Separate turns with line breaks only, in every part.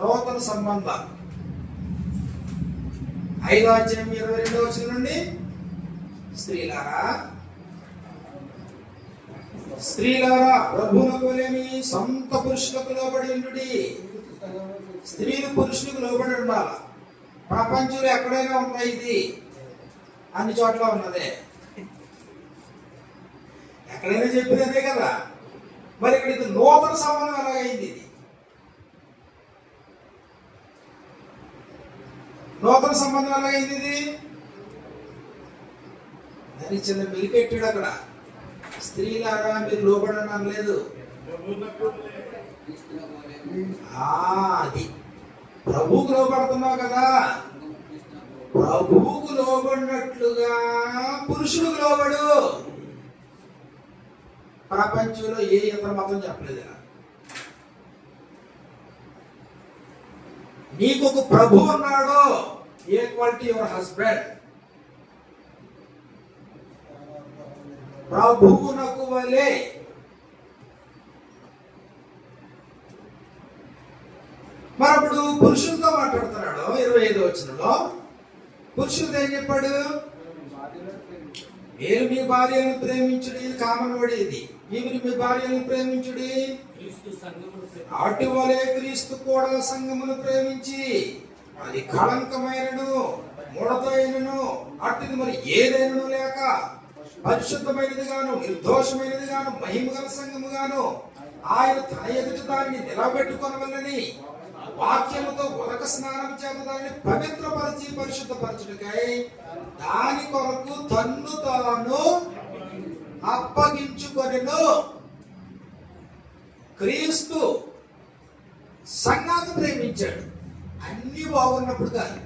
నూతన సంబంధాలు ఐదో అధ్యాయం ఇరవై రెండో వచ్చిన నుండి స్త్రీలారా స్త్రీలారా ప్రభువులకు లేని సొంత పురుషులకు లోబడి ఉండుడి. స్త్రీలు పురుషులకు లోబడి ఉండాలి? ప్రపంచంలో ఎక్కడైనా ఉంటాయి ఇది? అన్ని చోట్ల ఉన్నదే. ఎక్కడైనా చెప్పేది అదే కదా. మరి ఇక్కడ ఇది నూతన సంబంధం ఎలాగైంది ఇది? నూతన సంబంధం ఎలాగైంది ఇది? దానికి చిన్న మెలిపెట్టాడు అక్కడ. స్త్రీలాగా మీరు లోపడడం లేదు. ఆ, అది. ప్రభువుకు లోపడుతున్నావు కదా. ప్రభువుకు లోబడినట్లుగా పురుషుడికి లోబడు. ప్రపంచంలో ఏ ఇతర మతం చెప్పలేదు ఇలా. నీకు ఒక ప్రభు ఉన్నాడు. Equal to your husband? ప్రభువునకు వలే. మరి అప్పుడు పురుషులతో మాట్లాడుతున్నాడు. ఇరవై ఐదు వచ్చినలో పురుషులతో ఏం చెప్పాడు? మీరు మీ భార్యను ప్రేమించుడి ఇది కామన్ వడి ఇది మీరు మీ భార్యను ప్రేమించుడి. అటువలే క్రీస్తు కూడా సంఘమును ప్రేమించి అది కళంకమైనను ముడతైనను అట్టిది మరి ఏదైనను లేక పరిశుద్ధమైనది గాను నిర్దోషమైనది గాను మహిమగల సంఘము గాను ఆయన తన ఎదుట దాన్ని నిలబెట్టుకొనవల్లని వాక్యముతో ఉదక స్నానం చేత దాన్ని పవిత్రపరిచి పరిశుద్ధపరచుడికై దాని కొరకు తన్ను తాను అప్పగించుకొనిను. క్రీస్తు సంఘాన్ని ప్రేమించాడు. అన్ని బాగున్నప్పుడు కాదు.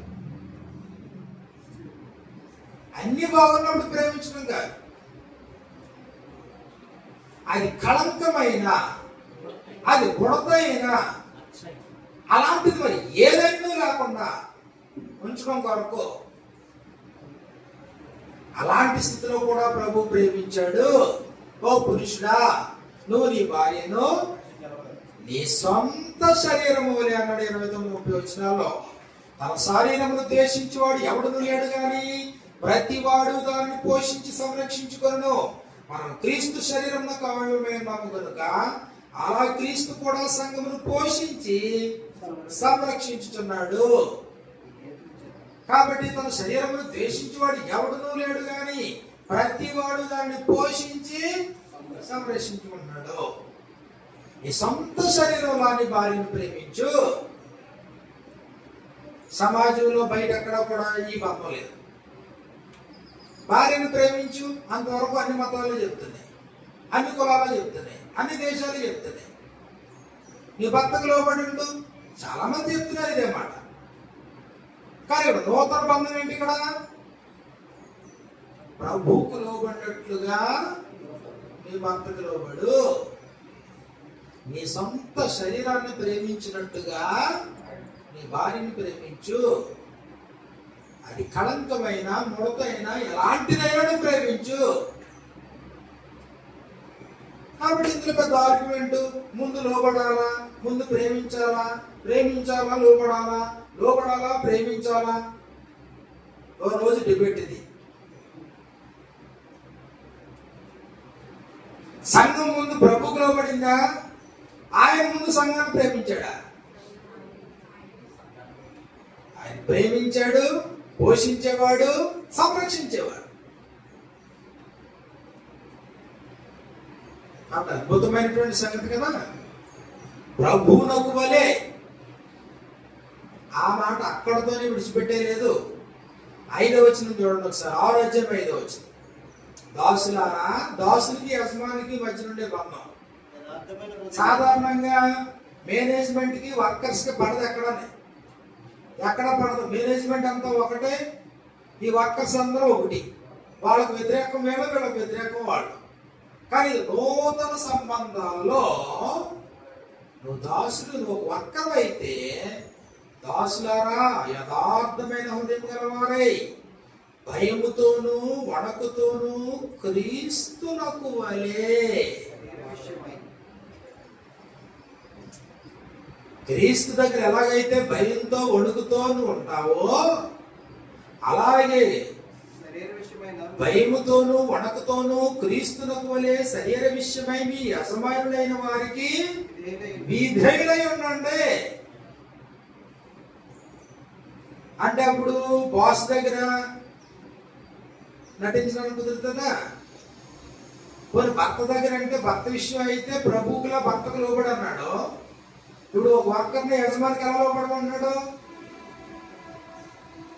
అన్ని బాగున్నప్పుడు ప్రేమించడం కాదు. అది కళంకమైన అది గుణతైన అలాంటిది మరి ఏదైనా లేకుండా ఉంచడం కొరకు అలాంటి స్థితిలో కూడా ప్రభు ప్రేమించాడు. ఓ పురుషుడా నువ్వు నీ భార్యను నీ సొంత శరీరము వలె అన్నాడు ఇరవై తొమ్మిది ముప్పై వచ్చినాల్లో తన శరీరమును దేశించేవాడు ఎవడును లేడు గాని? ప్రతివాడు దాన్ని పోషించి సంరక్షించుకొను మనం క్రీస్తు శరీరమును కావడమేనాము కనుక అలా క్రీస్తు కూడా సంఘమును పోషించి సంరక్షించుతున్నాడు కాబట్టి తన శరీరమును ద్వేషించేవాడు ఎవడునూ లేడు గాని? ప్రతివాడు దాన్ని పోషించి సంరక్షించుకుంటున్నాడు నీ సొంత శరీరంలోని భార్యను ప్రేమించు. సమాజంలో బయట ఎక్కడ కూడా ఈ మతం లేదు. భార్యను ప్రేమించు అంతవరకు అన్ని మతాలు చెప్తున్నాయి. అన్ని కులాలు చెప్తున్నాయి. అన్ని దేశాలు చెప్తున్నాయి. నీ భర్తకు లోబడి ఉండు చాలా మంది చెప్తున్నారు ఇదే మాట. కానీ ఇప్పుడు నూతన బంధం ఏంటి ఇక్కడ? ప్రభువుకు లోబడినట్లుగా నీ భర్తకు లోబడు. నీ సొంత శరీరాన్ని ప్రేమించినట్టుగా నీ భార్యని ప్రేమించు. అది కళంకమైన ముడతైన ఎలాంటిదైనా ప్రేమించు. కాబట్టి ఇందులో పెద్ద ఆర్గ్యుమెంట్ ముందు లోబడాలా? ముందు ప్రేమించాలా? ప్రేమించాలా? లోబడాలా? లోబడాలా? ప్రేమించాలా? ఓ రోజు డిబేట్ ఇది. సంఘం ముందు ప్రభుకు లోబడిందా? ఆయన ముందు సంఘాన్ని ప్రేమించాడా? ఆయన ప్రేమించాడు పోషించేవాడు సంరక్షించేవాడు. అంత అద్భుతమైనటువంటి సంగతి కదా. ప్రభువునకు వలే ఆ మాట అక్కడతోనే విడిచిపెట్టేలేదు ఐదో వచ్చిన చూడండి ఒకసారి. ఆరోగ్యం ఐదో వచ్చిన దాసులారా దాసునికి యజమానికి మధ్య నుండే బంధం. సాధారణంగా మేనేజ్మెంట్కి వర్కర్స్కి పడదు ఎక్కడనే ఎక్కడ పడదు? మేనేజ్మెంట్ అంతా ఒకటే. ఈ వర్కర్స్ అందరూ ఒకటి. వాళ్ళకు వ్యతిరేకం వేళ వీళ్ళకి వ్యతిరేకం వాళ్ళు. కానీ నూతన సంబంధాల్లో నువ్వు దాసుడు నువ్వు వర్కర్ అయితే దాసులారా యథార్థమైన హృదయం గలవారై భయముతోనూ వణకుతోనూ క్రీస్తునకు వలే క్రీస్తు దగ్గర ఎలాగైతే భయంతో వణుకుతో నువ్వు ఉంటావో అలాగే భయముతోనూ వణకుతోనూ క్రీస్తునకు వలె శరీర విషయమై మీ అసమానులైన వారికి
విధేయులై
ఉండండి. అంటే అప్పుడు బాస్ దగ్గర నటించడానికి కుదురుతుందా? పోనీ భర్త దగ్గర అంటే భర్త విషయం అయితే ప్రభువుకులా భర్తకు లోబడి అన్నాడు ఇప్పుడు ఒక వర్కర్ని యజమానికి ఎలా లోబడమన్నాడు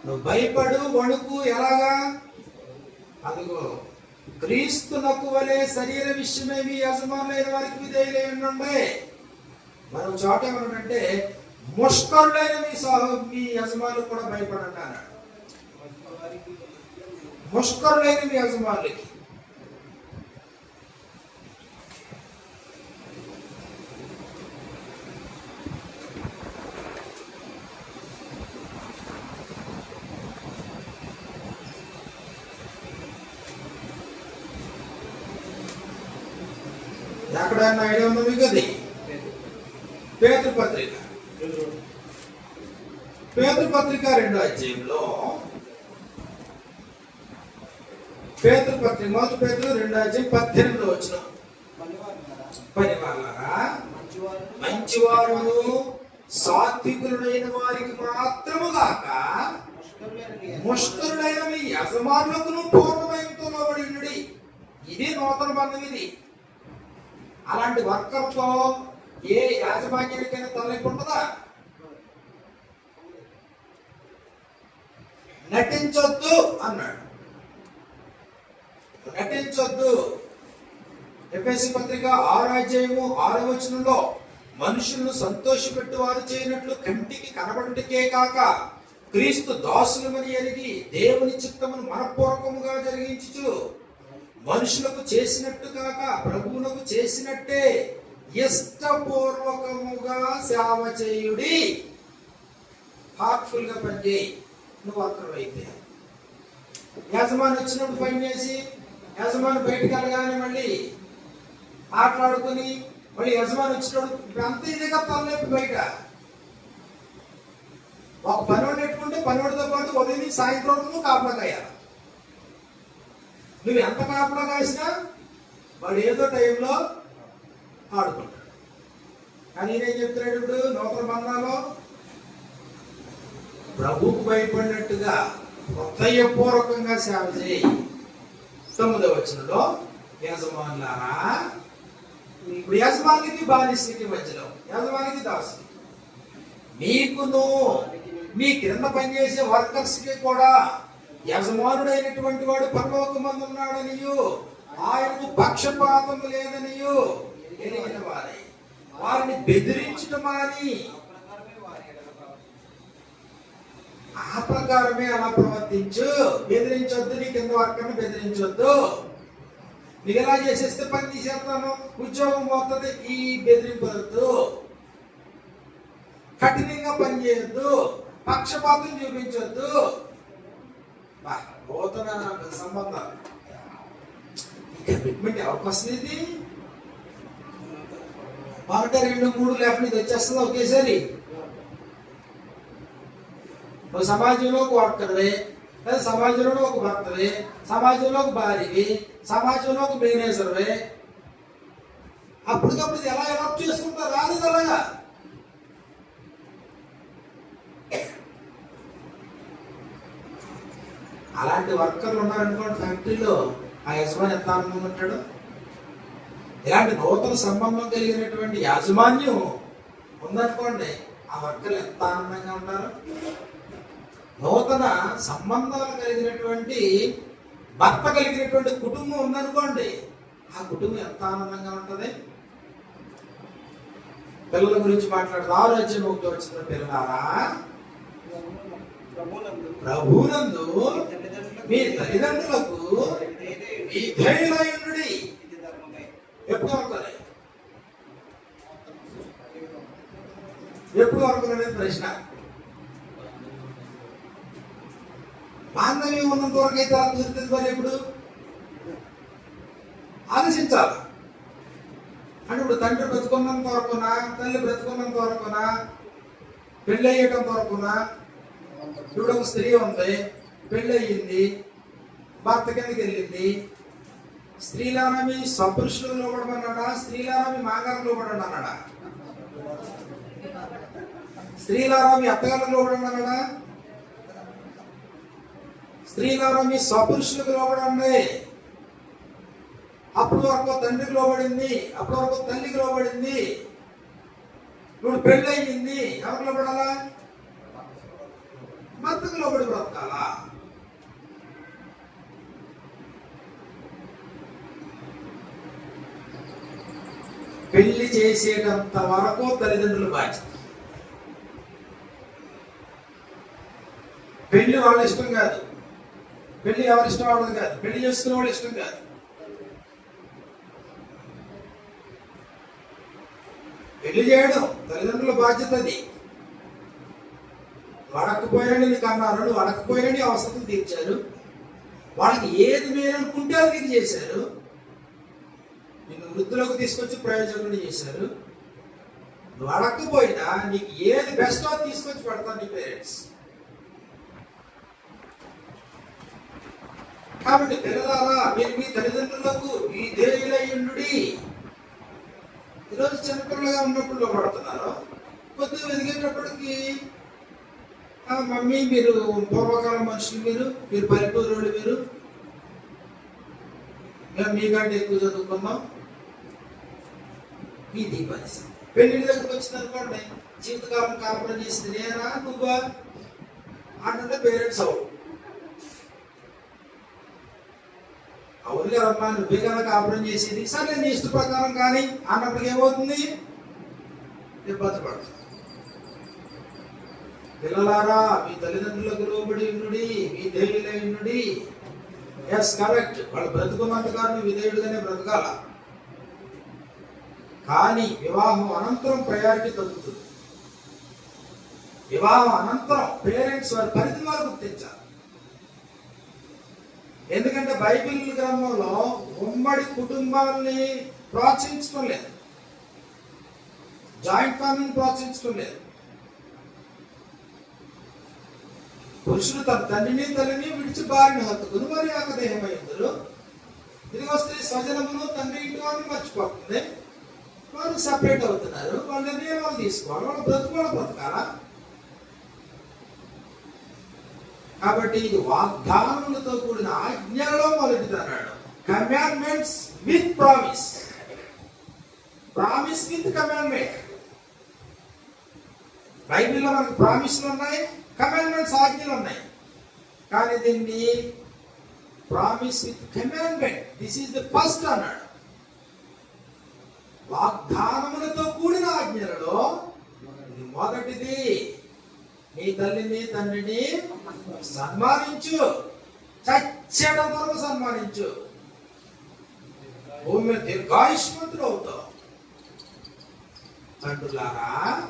నువ్వు భయపడు వణుకు ఎలాగా? అదిగో క్రీస్తునకు వలె శరీర విషయమే మీ యజమానులైన వారికి విధేయులై ఉండండి. మరో చోట ఏమన్నాడంటే ముష్కరులైన మీ సహ మీ యజమానులు కూడా భయపడండి అన్నాడు. ముష్కరులైన మీ యజమానులకి ఎక్కడన్నా ఐడియా ఉందా మీకు అది పేతృ పత్రిక పేతృ పత్రిక రెండో అధ్యాయంలో పేతృ పత్రిక మొదటి పేతులు రెండో పద్దెనిమిదిలో వచ్చిన
పనివారు
పని వాళ్ళరా
మంచివారు
మంచివారును సాత్వికులైన వారికి మాత్రము గాక ముష్కరుడైన మీ యజమానులకును పూర్ణమయంతో లోబడి ఉండుడి. ఇది నూతన బంధం ఇది. అలాంటి వర్కర్తో ఏ యాజమాన్యానికైనా తలనొప్పి ఉంటుందా? నటించొద్దు అన్నాడు. నటించొద్దు ఎఫ్ఎస్సి పత్రిక ఆరాధ్యము ఆరవచనంలో మనుషులను సంతోషపెట్టు వారు చేయనట్లు కంటికి కనబడుటకే కాక క్రీస్తు దాసులమని ఎరిగి దేవుని చిత్తమును మనపూర్వకముగా జరిగించుచు మనుషులకు చేసినట్టు కాక ప్రభువునకు చేసినట్టే ఇష్టపూర్వకముగా సేవ చేయుడి. హార్ట్ఫుల్గా పనిచేయి. నువ్వు అర్థమైతే యజమాని వచ్చినప్పుడు పనిచేసి యజమాని బయటకు వెళ్ళగానే మళ్ళీ మాట్లాడుకుని మళ్ళీ యజమాని వచ్చినప్పుడు అంత ఇదిగా తలనొప్పి బయట. ఒక పనివాడు పెట్టుకుంటే పనివాడితో పాటు ఉదయం సాయంత్రం నువ్వు కాపలా కాయాలి. నువ్వు ఎంత కాపలా కాసినా వాడు ఏదో టైంలో ఆడుకుంటాడు. కానీ నేనేం చెప్తున్నాడు ఇప్పుడు? నూతన బంధాలో. ప్రభుకు భయపడినట్టుగా హృదయపూర్వకంగా సేవ చేయి. తొమ్మిదవ వచనంలో యజమానులారా ఇప్పుడు యజమానికి బానిసకి మధ్యలో యజమానికి దాసు మీకును మీ కింద పనిచేసే వర్కర్స్కి కూడా యజమానుడైనటువంటి వాడు పరలోకమందు ఉన్నాడనియు ఆయనకు పక్షపాతం లేదనియు వారిని బెదిరించడం అని
ఆ ప్రకారమే వారి ఎడల ప్రవర్తించు.
ఆ ప్రకారమే అలా ప్రవర్తించు. బెదిరించొద్దు నీ కింద వర్కర్ని బెదిరించొద్దు. నీకు ఎలా చేసేస్తే పని తీసేస్తాను? ఉద్యోగం పోతుంది ఈ బెదిరింపవద్దు కఠినంగా పని చేయొద్దు. పక్షపాతం చూపించొద్దు. బా, నూతన సంబంధం కమిట్మెంట్ ఎవరికి వస్తుంది ఇది? ఒకటి రెండు మూడు లేకుండా ఇది వచ్చేస్తుంది ఒకేసారి. ఒక సమాజంలో ఒక వర్కర్వే లేదా సమాజంలో ఒక భర్తవే సమాజంలో ఒక భార్యవి సమాజంలో ఒక మేనేజర్వే. అప్పటికప్పుడు ఇది ఎలా ఎడప్ట్ చేసుకుంటారు రాదు ఇది అలాగా. అలాంటి వర్కర్లు ఉన్నారనుకోండి ఫ్యాక్టరీలో ఆ యజమాని ఎంత ఆనందంగా ఉంటాడు? ఇలాంటి నూతన సంబంధం కలిగినటువంటి యాజమాన్యం ఉందనుకోండి ఆ వర్కర్లు ఎంత ఆనందంగా ఉంటారు? నూతన సంబంధాలు కలిగినటువంటి భర్త కలిగినటువంటి కుటుంబం ఉందనుకోండి ఆ కుటుంబం ఎంత ఆనందంగా ఉంటుంది? పిల్లల గురించి మాట్లాడుతూ ఆరోగ్యం ఒకటి వచ్చిన పిల్లలారా?
ప్రభువునందు
ప్రభునందు మీ తల్లిదండ్రులకు ఎప్పుడు ఎప్పుడు వరకు ప్రశ్న? బాంధవ్యం ఉన్నంత వరకు అయితే అలా కుదురుతుంది మరి ఎప్పుడు? ఆలోచించాలి. అంటే ఇప్పుడు తండ్రి బ్రతుకున్నంత వరకునా తల్లి బ్రతుకున్నంత వరకునా పెళ్ళి అయ్యటం తరపున ఇప్పుడు ఒక స్త్రీ ఉంది పెళ్ళి అయ్యింది భర్త కిందకి వెళ్ళింది స్త్రీలానమి సపురుషులు లోపడమన్నాడా స్త్రీలానమి మీ మాంగారం లోపడండి అన్నాడా స్త్రీలారా లోపడండి అన్నాడా స్త్రీలారా మీ సపురుషులకు లోబడండి. అప్పుడు వరకు తండ్రికి లోబడింది అప్పుడు వరకు తల్లికి లోబడింది. ఇప్పుడు పెళ్ళయింది ఎవరు లోబడాలా? భర్తకు లోబడి బ్రతకాలా? పెళ్ళి చేసేటంత వరకు తల్లిదండ్రులు బాధ్యత. పెళ్ళి వాళ్ళ ఇష్టం కాదు. పెళ్ళి ఎవరి ఇష్టం? వాళ్ళది కాదు. పెళ్ళి చేసుకునే ఇష్టం కాదు. పెళ్ళి చేయడం తల్లిదండ్రుల బాధ్యత అది. వడకపోయినని నీకు అన్నారు నువ్వు వడకపోయినని అవసరం తీర్చారు. వాళ్ళకి ఏది మేలనుకుంటే అది నీకు చేశారు. నిన్ను వృద్ధిలోకి తీసుకొచ్చి ప్రయోజనం చేశారు. నువ్వు అడగకపోయినా నీకు ఏది బెస్ట్ తీసుకొచ్చి పెడతాను నీ పేరెంట్స్ కాబట్టి పిల్లలారా మీరు మీ తల్లిదండ్రులకు మీ దేవులయ్యుండుడి ఈరోజు చిన్నపిల్లగా ఉన్నప్పుడు పడుతున్నారు? కొద్దిగా ఎదిగేటప్పటికి మమ్మీ మీరు పూర్వకాలం మనుషులు మీరు మీరు పల్లెటూరు వాళ్ళు మీరు. మేము మీకంటే ఎక్కువ చదువుకున్నాం. ఇది పరిస్థితి పెళ్ళి దగ్గరకు వచ్చింది అనుకోండి జీవితకాలం కాపురం చేసింది నేనా నువ్వా? అంటే పేరెంట్స్ అవు అవును నువ్వే కనుక కాపురం చేసేది. సరే నీ ఇష్ట ప్రకారం కానీ అన్నప్పటికి ఏమవుతుంది? ఇబ్బంది పడుతుంది పిల్లలారా మీ తల్లిదండ్రులకు లోబడి ఉండుడి మీ దేవులై ఉండుడి. ఎస్ కరెక్ట్ వాళ్ళు బ్రతుకున్నంత కాలం విధేయుడుగానే బ్రతకాల? కానీ వివాహం అనంతరం ప్రయారిటీ తగ్గుతుంది. వివాహం అనంతరం పేరెంట్స్ వారి పరిధి వారు గుర్తించాలి. ఎందుకంటే బైబిల్ గ్రంథంలో ఉమ్మడి కుటుంబాన్ని ప్రోత్సహించడం లేదు జాయింట్ ఫ్యామిలీని ప్రోత్సహించడం లేదు పురుషుడు తన తండ్రిని తల్లిని విడిచి బారిన హత్తుకుని మరి యొక్క దేహమైందరు తిరిగి వస్తే స్వజనమును తండ్రి ఇంటి వాళ్ళని మర్చిపోతుంది. వాళ్ళు సపరేట్ అవుతున్నారు. వాళ్ళ నిర్ణయం వాళ్ళు తీసుకోవాలి వాళ్ళు బ్రతుకోవాలి బ్రతకాలా? కాబట్టి ఇది వాగ్దానములతో కూడిన ఆజ్ఞలలో మొదటిది అన్నాడు commandments with promise promise with commandment బైబిల్లో మనకు ప్రామిస్లు ఉన్నాయి కమాండ్మెంట్స్ ఆజ్ఞలు ఉన్నాయి. కానీ దీన్ని promise with commandment this is the first అన్నాడు. వాగ్దానములతో కూడిన ఆజ్ఞలలో మొదటిది నీ తల్లిని తండ్రిని సన్మానించు. చచ్చడం వరకు సన్మానించు. భూమి మీద దీర్ఘాయుష్మంతులు అవుతావు. తండ్రులారా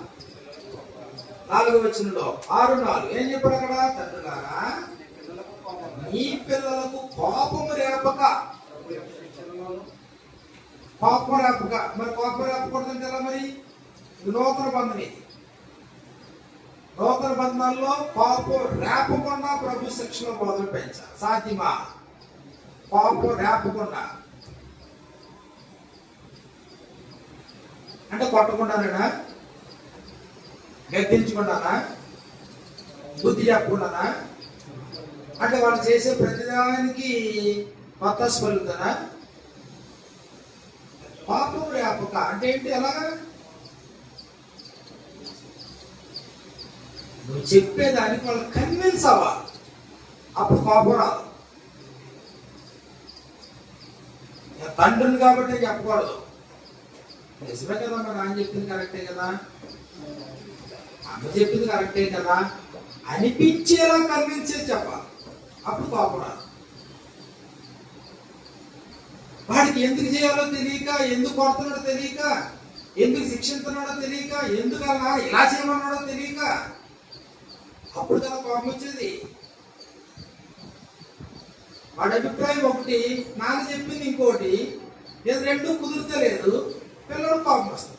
నాలుగు వచనంలో ఆరు నాలుగు. ఏం చెప్పాడు అక్కడ? తండ్రులారా నీ పిల్లలకు కోపము రేపక. కోపం రేపక. మరి కోపం రేపకూడదంటే ఎలా మరి? నూతన బంధం ఇది. నూతన బంధనాల్లో పాపు రేపకుండా ప్రభు శిక్షణ మొదలు పెంచాలి సాధ్యమా? కోపం రేపకుండా. అంటే కొట్టకుండానా గద్దించకుండానా బుద్ధి చెప్పకుండానా? అంటే వాళ్ళు చేసే ప్రతిదానికి కొత్త పలుకుతానా పాపం రేపక అంటే ఏంటి ఎలాగా నువ్వు చెప్పేదానికి వాళ్ళు కన్విన్స్ అవ్వాలి. అప్పుడు కోపం రాదు. తండ్రిని కాబట్టి చెప్పకూడదు. నిజమే కదా మా నాన్న చెప్పింది కరెక్టే కదా? అమ్మ చెప్పింది కరెక్టే కదా? అనిపించేలా కన్విన్సే చెప్పాలి. అప్పుడు కోపం రాదు. వాడికి ఎందుకు చేయాలో తెలియక ఎందుకు కొడుతున్నాడో తెలియక ఎందుకు శిక్షిస్తున్నాడో తెలియక ఎందుకు అలా ఇలా చేయమన్నాడో తెలియక అప్పుడు తన కోపం వచ్చేది వాడి అభిప్రాయం ఒకటి నాన్న చెప్పింది ఇంకోటి ఇది రెండు కుదురుతలేదు పిల్లలకు కోపం వస్తుంది.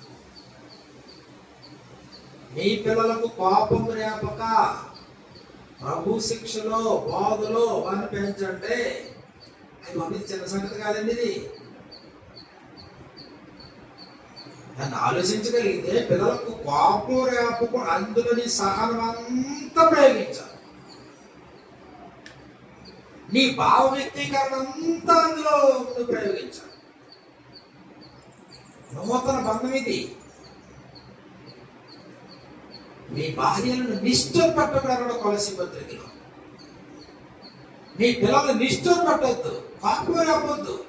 మీ పిల్లలకు కోపం రేపక ప్రభు శిక్షలో బాధలో వారిని పెంచండి అది పంపించి చిన్న సంగతి కాదండి ఇది. దాన్ని ఆలోచించగలిగితే పిల్లలకు కోపం రేపకు అందులోని సహనం అంతా ప్రయోగించాలి. నీ భావ వ్యక్తీకరణ అంతా అందులో నువ్వు ప్రయోగించాలి. నూతన బంధం ఇది. మీ భార్యలను నిష్ఠూర్ పట్టకూడదు కొలసి పత్రికలో మీ పిల్లలు నిష్ఠూర్ పట్టద్దు పాపం రావద్దు.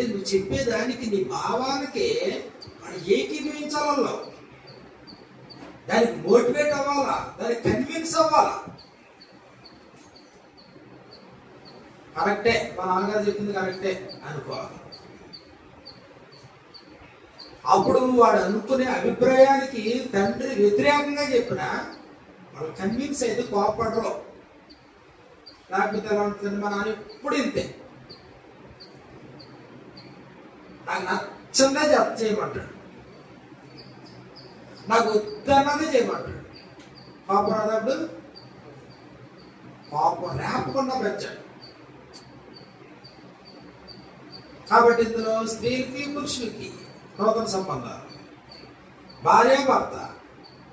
అంటే నువ్వు చెప్పేదానికి నీ భావానికి వాడు ఏకీభవించాలలో దానికి మోటివేట్ అవ్వాలా? దానికి కన్విన్స్ అవ్వాలా? కరెక్టే. మా నాన్నగారు చెప్పింది కరెక్టే అనుకోవాలి. అప్పుడు వాడు అనుకునే అభిప్రాయానికి తండ్రి వ్యతిరేకంగా చెప్పిన వాళ్ళు కన్విన్స్ అయితే కోపడరు. లేకపోతే ఎలా మా నాన్న ఎప్పుడు ఇంతే. నాకు నచ్చిందే చేయమంటాడు. నాకు వద్దన్నదే చేయమంటాడు. పాపం రాదప్పుడు పాపం రేపకుండా పెంచాడు. కాబట్టి ఇందులో స్త్రీకి పురుషులకి నూతన సంబంధాలు. భార్య భర్త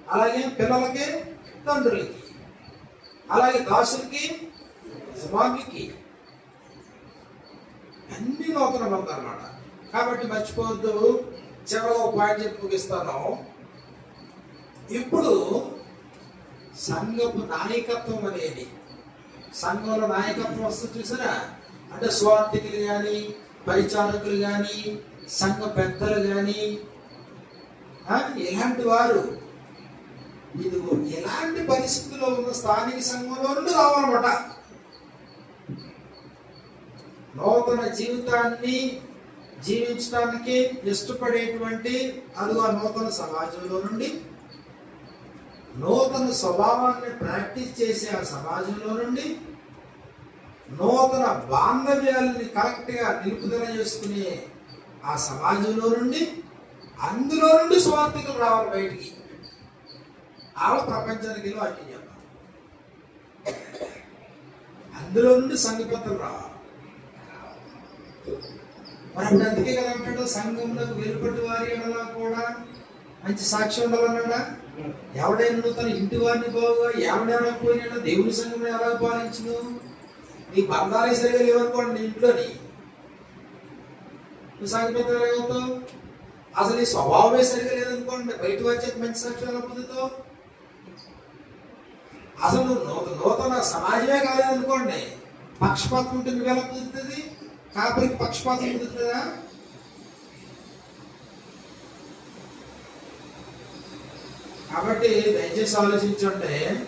అలాగే పిల్లలకి తండ్రులకి అలాగే దాసులకి యజమానికి అన్ని నూతన బంధాలు అన్నమాట. కాబట్టి మర్చిపోవద్దు. చివరిలో ఒక పాయింట్ చెప్పి ముగిస్తాను. ఇప్పుడు సంఘపు నాయకత్వం అనేది సంఘంలో నాయకత్వం వస్తుంది చూసారా? అంటే స్వార్థికులు కానీ పరిచారకులు కానీ సంఘ పెద్దలు కానీ ఇలాంటి వారు ఇది ఎలాంటి పరిస్థితుల్లో ఉన్న స్థానిక సంఘంలో నుండి రావాలన్నమాట. నూతన జీవితాన్ని జీవించడానికి ఇష్టపడేటువంటి అది ఆ నూతన సమాజంలో నుండి నూతన స్వభావాన్ని ప్రాక్టీస్ చేసే ఆ సమాజంలో నుండి నూతన బాంధవ్యాలని కరెక్ట్గా నిలుపుదల చేసుకునే ఆ సమాజంలో నుండి అందులో నుండి స్వార్థికులు రావాలి బయటికి. ఆవిడ ప్రపంచానికి వెళ్ళి వాక్యం చెప్పాలి అందులో నుండి సంఘపత్రులు రావాలి. మరి అప్పుడు అందుకే కదా అంటాడు సంఘంలో వెలుపటి వారి ఎడలా కూడా మంచి సాక్షి ఉండాలన్నాడా? ఎవడైనా తన ఇంటి వారిని బాగుగా ఎవడైనా పోయినా దేవుని సంఘంలో ఎలా పాలించను? నీ బంధాలే సరిగా లేవనుకోండి నీ ఇంట్లోని. నువ్వు సాగిపోతావు ఏమవుతావు అసలు నీ స్వభావమే సరిగా లేదనుకోండి బయట వచ్చే మంచి సాక్షి ఎలా పొందుతావు? అసలు నువ్వు నూతన సమాజమే కాలేదనుకోండి పక్షపాతం ఉంటుంది ఎలా పొందుతుంది? కాపరికి పక్షపాతం కుదురుతుందా? కాబట్టి దయచేసి ఆలోచించండి.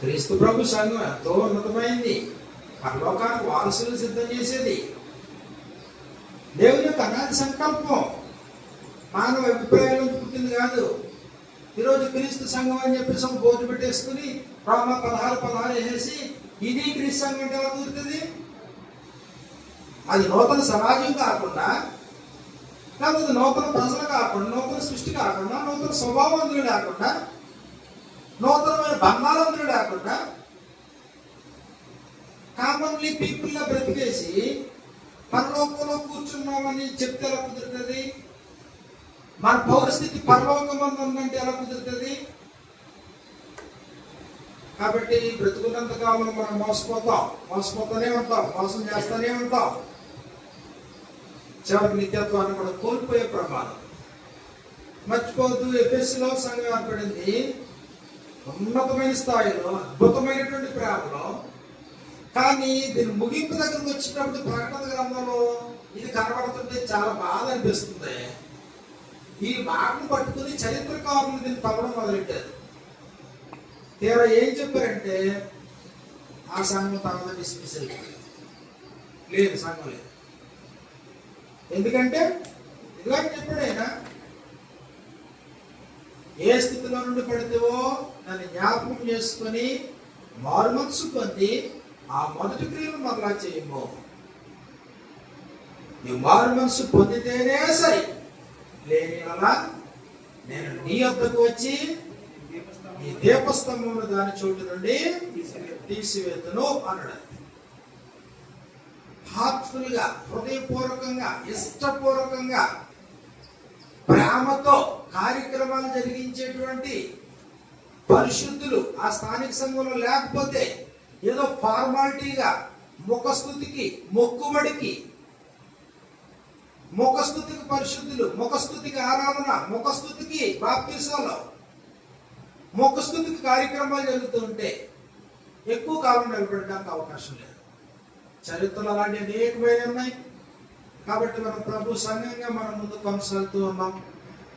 క్రీస్తు ప్రభు సంఘం ఎంతో ఉన్నతమైంది. పరలోకానికి వారసులు సిద్ధం చేసేది. దేవుని యొక్క సంకల్పం మానవ అభిప్రాయాలు పుట్టింది కాదు. ఈరోజు క్రీస్తు సంఘం అని చెప్పేసి ఒక బోర్డు పెట్టేసుకుని రామ పదహారు పదహారు వేసేసి ఇది క్రీస్తు సంఘం అంటే ఎలా కుదురుతుంది? అది నూతన సమాజం కాకుండా లేకపోతే నూతన ప్రజలు కాకుండా నూతన సృష్టి కాకుండా నూతన స్వభావం అందులో లేకుండా నూతనమైన బంధాలు అందులో లేకుండా కామన్లీ పీపుల్లా బ్రతికేసి పరలోకంలో కూర్చున్నామని చెప్తే ఎలా కుదురుతుంది? మన పౌరస్థితి పరలోకం ఉందంటే ఎలా కుదురుతుంది? కాబట్టి బ్రతుకున్నంత కాలం మనం మోసపోతాం. మోసపోతూనే ఉంటాం. మోసం చేస్తూనే ఉంటాం. చివరికి నిత్యత్వాన్ని కూడా కోల్పోయే ప్రమాదం మర్చిపోవద్దు ఎఫ్ఎస్సీలో సంఘం ఏర్పడింది. ఉన్నతమైన స్థాయిలో అద్భుతమైనటువంటి ప్రేమలో కానీ దీని ముగింపు దగ్గరకు వచ్చినప్పుడు ప్రకటన గ్రంథంలో ఇది కనబడుతుంటే చాలా బాధ అనిపిస్తుంది. ఈ మాటను పట్టుకుని చరిత్రకారులు దీన్ని తవ్వడం మొదలెట్టారు. తీరా ఏం చెప్పారంటే ఆ సంఘం తర్వాత డిస్మిస్ అయిపోయింది లేదు సంఘం లేదు. ఎందుకంటే ఇదిగా చెప్పాడు ఆయన ఏ స్థితిలో నుండి పడితేవో నన్ను జ్ఞాపకం చేసుకొని మారు మనసు పొంది ఆ మొదటి క్రియలు మరలా చేయము నువ్వు మారు మనసు పొందితేనే సరే. లేని అలా నేను నీ వద్దకు వచ్చి
దీపస్తంభం
ఈ దీపస్తంభమును దాని చోటు నుండి తీసివేతను అన్నాడు హాప్ఫుల్గా హృదయపూర్వకంగా ఇష్టపూర్వకంగా ప్రేమతో కార్యక్రమాలు జరిగించేటువంటి పరిశుద్ధులు ఆ స్థానిక సంఘంలో లేకపోతే ఏదో ఫార్మాలిటీగా ముఖస్థుతికి మొక్కుబడికి ముఖస్థుతికి పరిశుద్ధులు ముఖస్థుతికి ఆరాధన ముఖస్థుతికి బాప్తీసాలు ముఖస్థుతికి కార్యక్రమాలు జరుగుతుంటే ఎక్కువ కాలం నిలబడడానికి అవకాశం లేదు. చరిత్రలు అలాంటి అనేకమైన ఉన్నాయి. కాబట్టి మనం ప్రభు సంఘంగా మనం ముందు కొనసాగుతూ ఉన్నాం.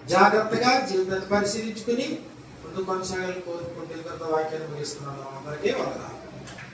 జాగ్రత్తగా జీవితాన్ని పరిశీలించుకుని ముందు కొనసాగాలని కోరుకుంటే వాక్యాన్ని ముగిస్తున్నాను. అందరికీ వందనాలు.